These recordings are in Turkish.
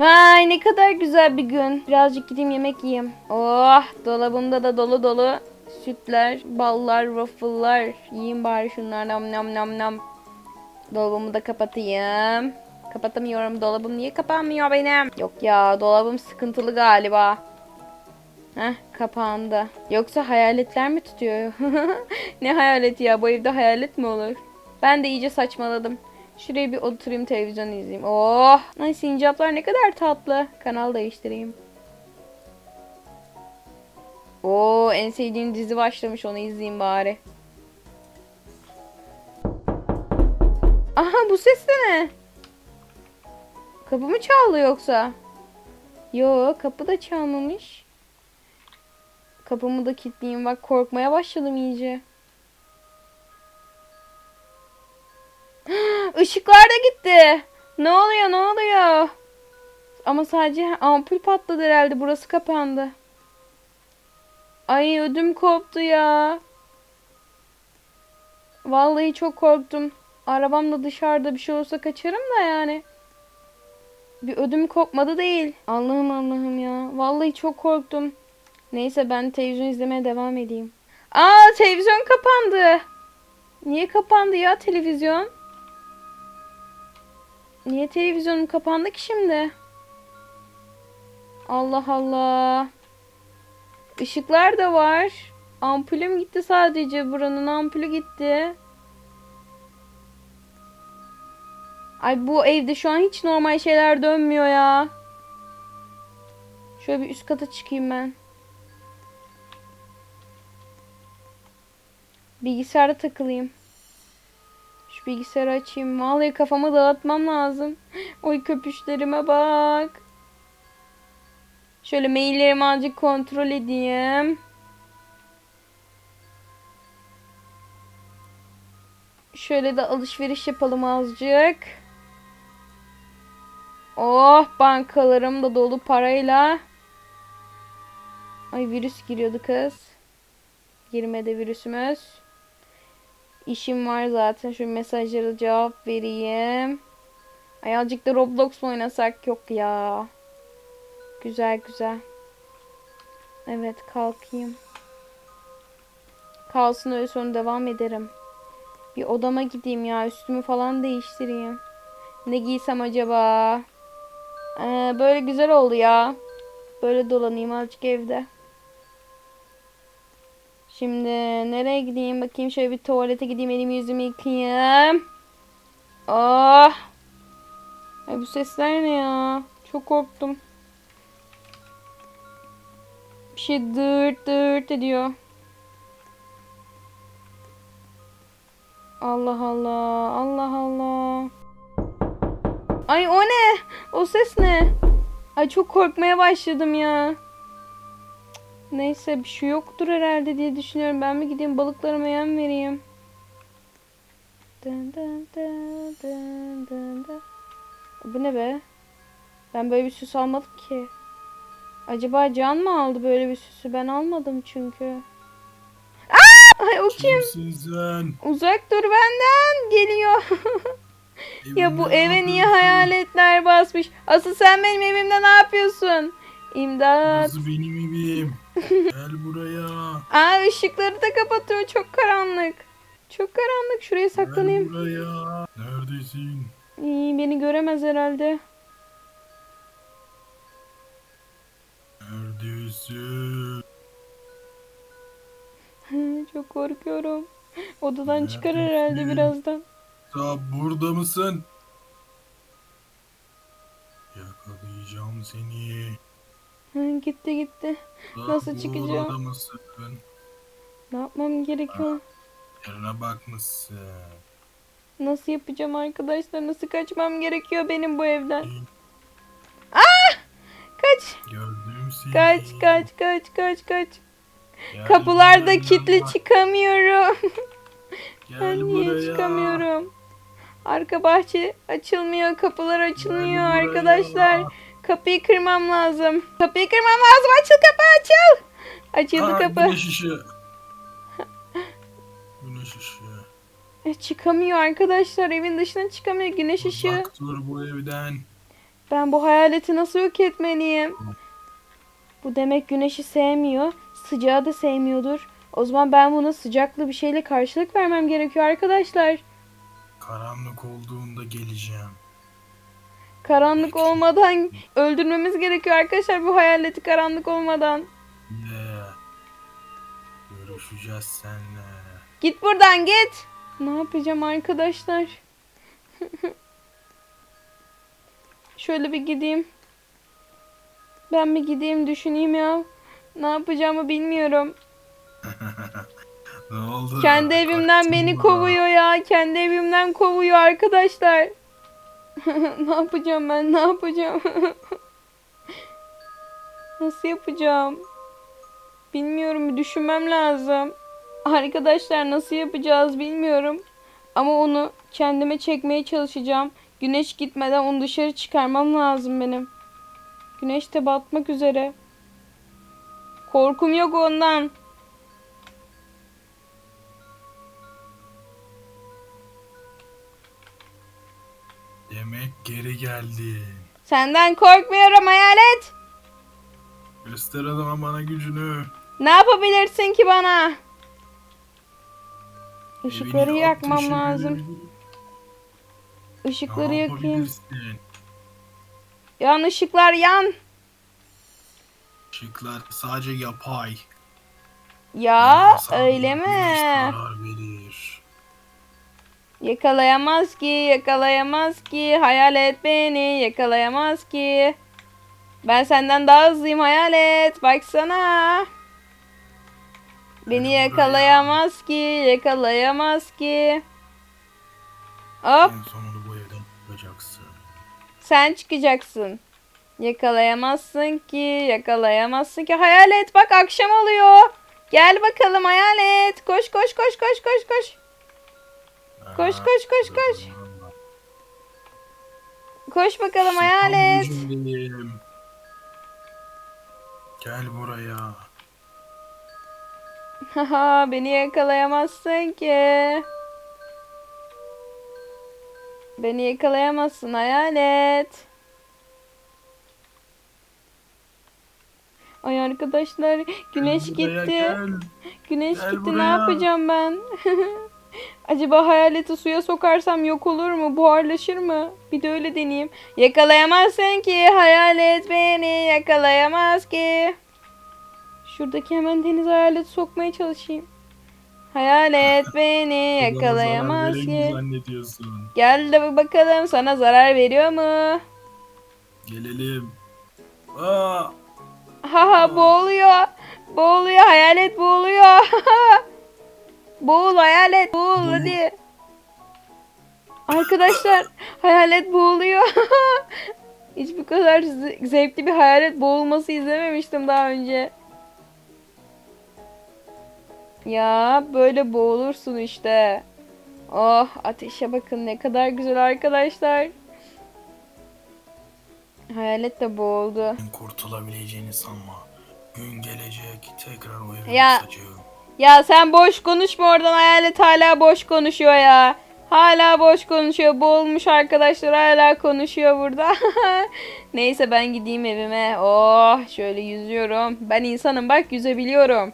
Ay ne kadar güzel bir gün. Birazcık gideyim yemek yiyeyim. Oh dolabımda da dolu dolu sütler, ballar, waffle'lar. Yiyeyim bari şunlar nam nam nam nam. Dolabımı da kapatayım. Kapatamıyorum. Dolabım niye kapanmıyor benim? Yok ya dolabım sıkıntılı galiba. Heh kapandı. Yoksa hayaletler mi tutuyor? ne hayaleti ya? Bu evde hayalet mi olur? Ben de iyice saçmaladım. Şuraya bir oturayım televizyon izleyeyim. Oh! Ay sincaplar ne kadar tatlı. Kanal değiştireyim. Oo en sevdiğim dizi başlamış onu izleyeyim bari. Aha bu ses de ne? Kapı mı çaldı yoksa? Yo kapı da çalmamış. Kapımı da kilitleyeyim bak korkmaya başladım iyice. Işıklar da gitti. Ne oluyor ne oluyor? Ama sadece ampul patladı herhalde. Burası kapandı. Ay ödüm koptu ya. Vallahi çok korktum. Arabam da dışarıda bir şey olursa kaçarım da yani. Bir ödüm kopmadı değil. Allah'ım Allah'ım ya. Vallahi çok korktum. Neyse ben televizyon izlemeye devam edeyim. Aa televizyon kapandı. Niye kapandı ya televizyon? Niye televizyonum kapandı ki şimdi? Allah Allah. Işıklar da var. Ampulüm gitti sadece. Buranın ampulü gitti. Ay bu evde şu an hiç normal şeyler dönmüyor ya. Şöyle bir üst kata çıkayım ben. Bilgisayarda takılayım. Şu bilgisayarı açayım. Vallahi kafamı dağıtmam lazım. Oy köpüşlerime bak. Şöyle maillerimi azıcık kontrol edeyim. Şöyle de alışveriş yapalım azıcık. Oh bankalarım da dolu parayla. Ay virüs giriyordu kız. Girmedi virüsümüz. İşim var zaten. Şu mesajlara cevap vereyim. Ay azıcık da Roblox oynasak? Yok ya. Güzel güzel. Evet kalkayım. Kalsın öyle sonra devam ederim. Bir odama gideyim ya. Üstümü falan değiştireyim. Ne giysem acaba? Ee, böyle güzel oldu ya. Böyle dolanayım azıcık evde. Şimdi nereye gideyim bakayım şöyle bir tuvalete gideyim elimi yüzümü yıkayayım. Oh. Ay bu sesler ne ya? Çok korktum. Bir şey dırt dırt ediyor. Allah Allah. Allah Allah. Ay o ne? O ses ne? Ay çok korkmaya başladım ya. Neyse bir şey yoktur herhalde diye düşünüyorum. Ben mi gideyim balıklarıma yem vereyim. Dın dın dın dın dın dın. Bu ne be? Ben böyle bir süs almadım ki. Acaba Can mı aldı böyle bir süsü? Ben almadım çünkü. Aa! Ay o kim? Kimsin sen? Uzak dur benden. Geliyor. ya bu eve niye hayaletler basmış? Asıl sen benim evimde ne yapıyorsun? İmdat. Nasıl benim evim? Gel buraya. Aa ışıkları da kapatıyor. Çok karanlık. Çok karanlık. Şuraya Gel saklanayım. buraya. Neredesin? İyi, beni göremez herhalde. Neredesin? Çok korkuyorum. Odadan çıkar herhalde Neredesin? birazdan. Ta burada mısın? Yakalayacağım seni. Hı, gitti gitti. Ta Nasıl çıkacağım? Mısın? Ne yapmam gerekiyor? Yerine bakmışsın. Nasıl yapacağım arkadaşlar? Nasıl kaçmam gerekiyor benim bu evden? Kaç. Gördüm seni. Kaç kaç kaç kaç kaç. Gel Kapılarda buraya. kilitli çıkamıyorum. Gel Ben niye buraya. çıkamıyorum? Arka bahçe açılmıyor. Kapılar açılmıyor Gel buraya. arkadaşlar. Kapıyı kırmam lazım. Kapıyı kırmam lazım. Açıl kapı açıl. Açıldı Aa, kapı. Güneş ışığı. Güneş ışığı. E, çıkamıyor arkadaşlar. Evin dışına çıkamıyor. Güneş ışığı. Uzak dur bu evden. Ben bu hayaleti nasıl yok etmeliyim? Bu demek güneşi sevmiyor. Sıcağı da sevmiyordur. O zaman ben buna sıcaklı bir şeyle karşılık vermem gerekiyor arkadaşlar. Karanlık olduğunda geleceğim. Karanlık olmadan öldürmemiz gerekiyor arkadaşlar bu hayaleti karanlık olmadan. Ne? Görüşeceğiz seninle. Git buradan git. Ne yapacağım arkadaşlar? Şöyle bir gideyim. Ben bir gideyim düşüneyim ya. Ne yapacağımı bilmiyorum. Ne oldu? Kendi evimden Kaçtın beni mı? kovuyor ya. Kendi evimden kovuyor arkadaşlar. ne yapacağım ben? Ne yapacağım? Nasıl yapacağım? Bilmiyorum. Bir düşünmem lazım. Arkadaşlar nasıl yapacağız bilmiyorum. Ama onu kendime çekmeye çalışacağım. Güneş gitmeden onu dışarı çıkarmam lazım benim. Güneş de batmak üzere. Korkum yok ondan. Demek geri geldin. Senden korkmuyorum hayalet. Göster adama bana gücünü. Ne yapabilirsin ki bana? Işıkları Evini yakmam ateşe lazım. Işıkları Ne yakayım. yapabilirsin? Yan ışıklar yan. Işıklar sadece yapay. Ya Sana öyle mi? zarar verir. Yakalayamaz ki, yakalayamaz ki. Hayalet beni yakalayamaz ki. Ben senden daha hızlıyım hayalet. Baksana. Beni yakalayamaz ki, yakalayamaz ki. Hop. En sonunu bu evden çıkacaksın. Sen çıkacaksın. Yakalayamazsın ki, yakalayamazsın ki. Hayalet bak akşam oluyor. Gel bakalım hayalet. Koş koş koş koş koş koş. Koş koş koş koş. Koş bakalım hayalet. Gücümdeyim. Gel buraya. Haha beni yakalayamazsın ki. Beni yakalayamazsın hayalet. Ay arkadaşlar güneş gitti. Gel. Güneş Gel gitti ne buraya. yapacağım ben? Acaba hayaleti suya sokarsam yok olur mu? Buharlaşır mı? Bir de öyle deneyeyim. Yakalayamazsın ki hayalet beni yakalayamaz ki. Şuradaki hemen deniz hayaleti sokmaya çalışayım. Hayalet beni yakalayamaz ki. zannediyorsun? Gel de bir bakalım sana zarar veriyor mu? Gelelim. Aa, Haha boğuluyor. Boğuluyor hayalet boğuluyor. Boğul hayalet boğul hadi. Arkadaşlar hayalet boğuluyor. Hiç bu kadar ze- zevkli bir hayalet boğulması izlememiştim daha önce. Ya böyle boğulursun işte. Oh ateşe bakın ne kadar güzel arkadaşlar. Hayalet de boğuldu. kurtulabileceğini sanma. Gün gelecek tekrar evi Ya. Ya sen boş konuşma oradan hayalet hala boş konuşuyor ya. Hala boş konuşuyor. Boğulmuş arkadaşlar hala konuşuyor burada. Neyse ben gideyim evime. Oh şöyle yüzüyorum. Ben insanım bak yüzebiliyorum.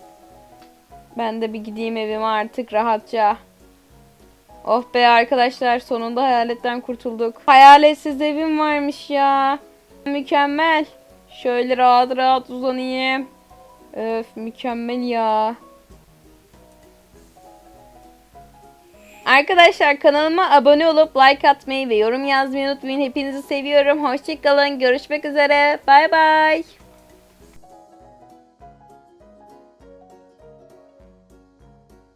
Ben de bir gideyim evime artık rahatça. Oh be arkadaşlar sonunda hayaletten kurtulduk. Hayaletsiz evim varmış ya. Mükemmel. Şöyle rahat rahat uzanayım. Öf mükemmel ya. Arkadaşlar kanalıma abone olup like atmayı ve yorum yazmayı unutmayın. Hepinizi seviyorum. Hoşçakalın. Görüşmek üzere. Bay bay.